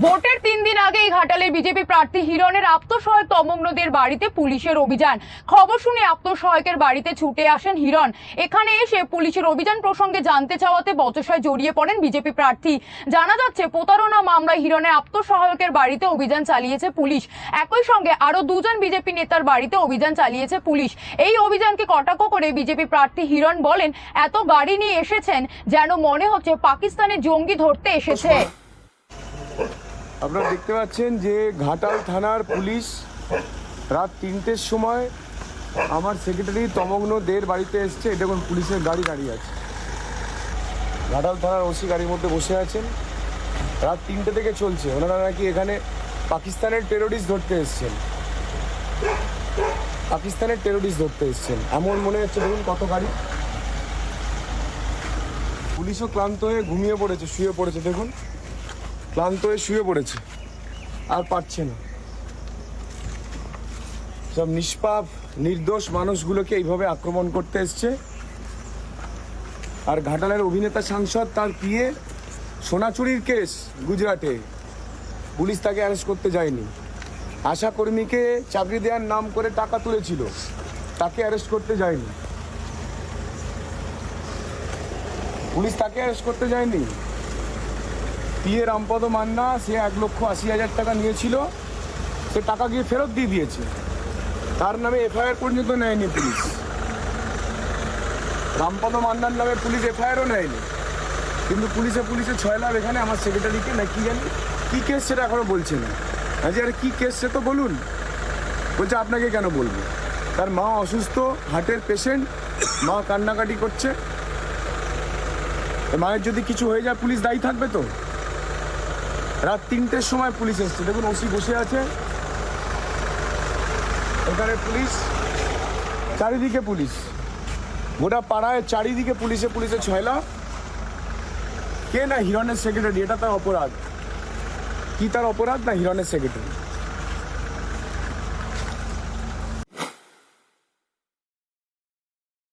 ভোটের তিন দিন আগেই ঘাটালে বিজেপি প্রার্থী হিরণের আত্মসহায়ক তমগ্নদের বাড়িতে পুলিশের অভিযান। খবর শুনে আত্মসহায়কের বাড়িতে ছুটে আসেন হিরণ। এখানে এসে পুলিশের অভিযান প্রসঙ্গে জানতে চাওয়াতে বচসায় জড়িয়ে পড়েন বিজেপি প্রার্থী। জানা যাচ্ছে, প্রতারণা মামলায় হিরণের আত্মসহায়কের বাড়িতে অভিযান চালিয়েছে পুলিশ। একই সঙ্গে আরও দুজন বিজেপি নেতার বাড়িতে অভিযান চালিয়েছে পুলিশ। এই অভিযানকে কটাক্ষ করে বিজেপি প্রার্থী হিরণ বলেন, এত গাড়ি নিয়ে এসেছেন যেন মনে হচ্ছে পাকিস্তানের জঙ্গি ধরতে এসেছে। আপনারা দেখতে পাচ্ছেন যে ঘাটাল থানার পুলিশ রাত তিনটের সময় আমার সেক্রেটারি তমগ্ন দের বাড়িতে এসছে। এটা দেখুন, পুলিশের গাড়ি দাঁড়িয়ে আছে। ঘাটাল থানার ওসি গাড়ির মধ্যে বসে আছেন। রাত তিনটে থেকে চলছে। ওনারা নাকি এখানে পাকিস্তানের টেরোরিস্ট ধরতে এসছেন। পাকিস্তানের টেরোরিস্ট ধরতে এসছেন। এমন মনে হচ্ছে, দেখুন কত গাড়ি। পুলিশও ক্লান্ত হয়ে ঘুমিয়ে পড়েছে, শুয়ে পড়েছে, দেখুন। ক্লান্ত হয়ে শুয়ে পড়েছে। আর পারছে না। সব নিষ্পাপ, নির্দোষ মানুষগুলোকে এইভাবে আক্রমণ করতে এসছে। আর ঘাটালের অভিনেতা সাংসদ তার পিয়ে সোনাচুরির কেস গুজরাটে। পুলিশ তাকে অ্যারেস্ট করতে যায়নি। আশা কর্মীকে চাকরি দেওয়ার নাম করে টাকা তুলেছিল। তাকে অ্যারেস্ট করতে যায়নি। পুলিশ তাকে অ্যারেস্ট করতে যায়নি। পিএ রামপদ মান্না, সে এক লক্ষ আশি হাজার টাকা নিয়েছিল। সে টাকা গিয়ে ফেরত দিয়ে দিয়েছে। তার নামে এফআইআর পর্যন্ত নেয়নি পুলিশ। রামপদ মান্নার নামে পুলিশ এফআইআরও নেয়নি। কিন্তু পুলিশে পুলিশে ছয় লাভ এখানে আমার সেক্রেটারিকে না কি জানি? কী কেস সেটা এখনও বলছে না। আজ আরে কী কেস সে তো বলুন। বলছে, আপনাকে কেন বলব? তার মা অসুস্থ হার্টের পেশেন্ট মা কান্নাকাটি করছে। মায়ের যদি কিছু হয়ে যায়, পুলিশ দায়ী থাকবে তো? রাত তিনটের সময় পুলিশ এসছে। দেখুন, ওসি বসে আছে। ওখানে পুলিশ, চারিদিকে পুলিশ। গোটা পাড়ায় চারিদিকে পুলিশে পুলিশে ছয়লা। কে না হিরণের সেক্রেটারি এটা তার অপরাধ। কি তার অপরাধ না হিরণের সেক্রেটারি